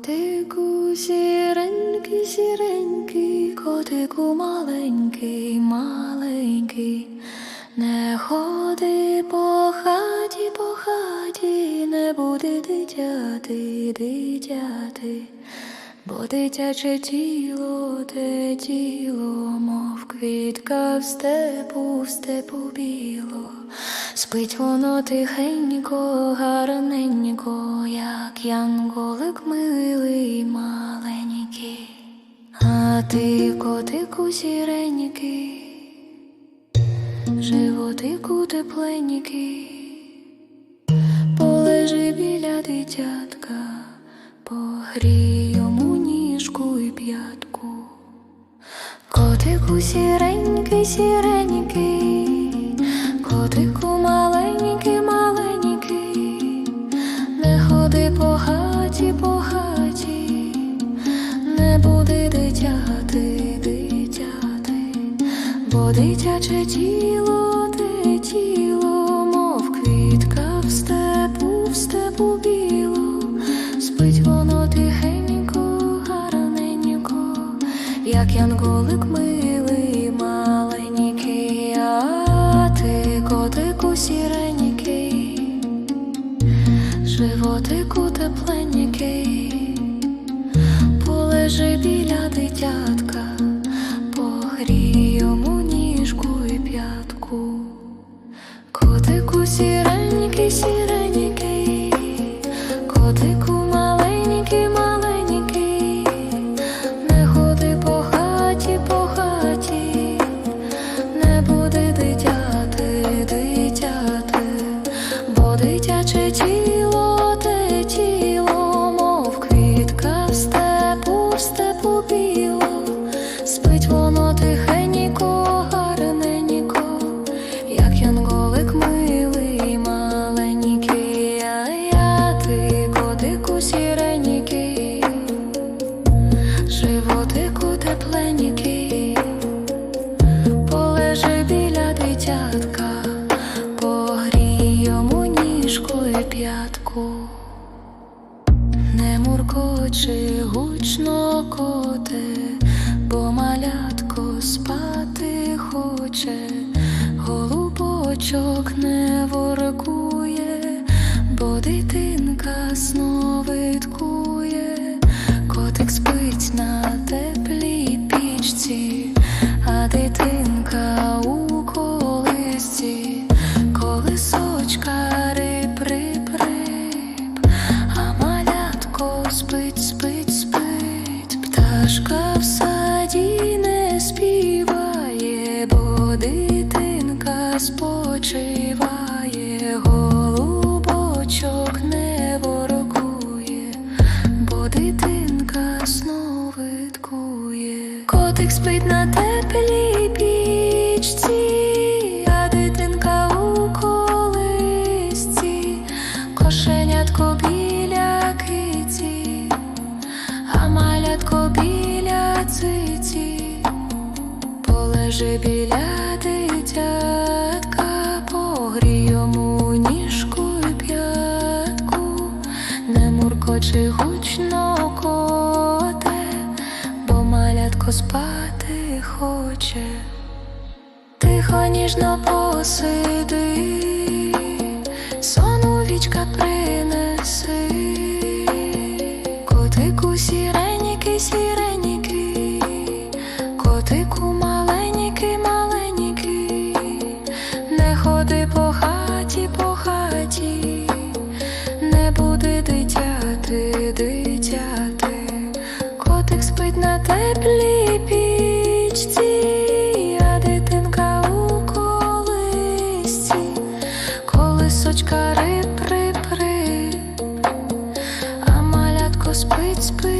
Котику сіренький, сіренький, котику маленький, маленький, не ходи по хаті, по хаті, не буде дитяти, дитяти, бо дитяче тіло, те тіло, мов квітка в степу, в степу біло. Спить воно тихенько, гарненько, як янголик милий маленький. А ти, котику сіренький, животику тепленький, полежи біля дитятка, погрій Котику сіренький, сіренький, котику маленький, маленький, не ходи по хаті, по хаті, не буди дитяти, дитяти, бо дитяче тіло, те як янголик милий, маленький, а ти котику сіренький, животику тепленький, полежи біля дитятка, дитяче і. Не муркочи гучно коти, бо малятко спати хоче, голубочок не воркує, бо дитинка саді не співає, бо дитинка спочиває, голубочок не ворокує, бо дитинка сновидкує. Котик спить на теплій полежи біля дитятка, йому ніжку і не муркочи гучно коте, бо малятко спати хоче. Тихо ніжно посиди, теплій а дитинка у колисці, колисочка рип, а малятко спить, спить.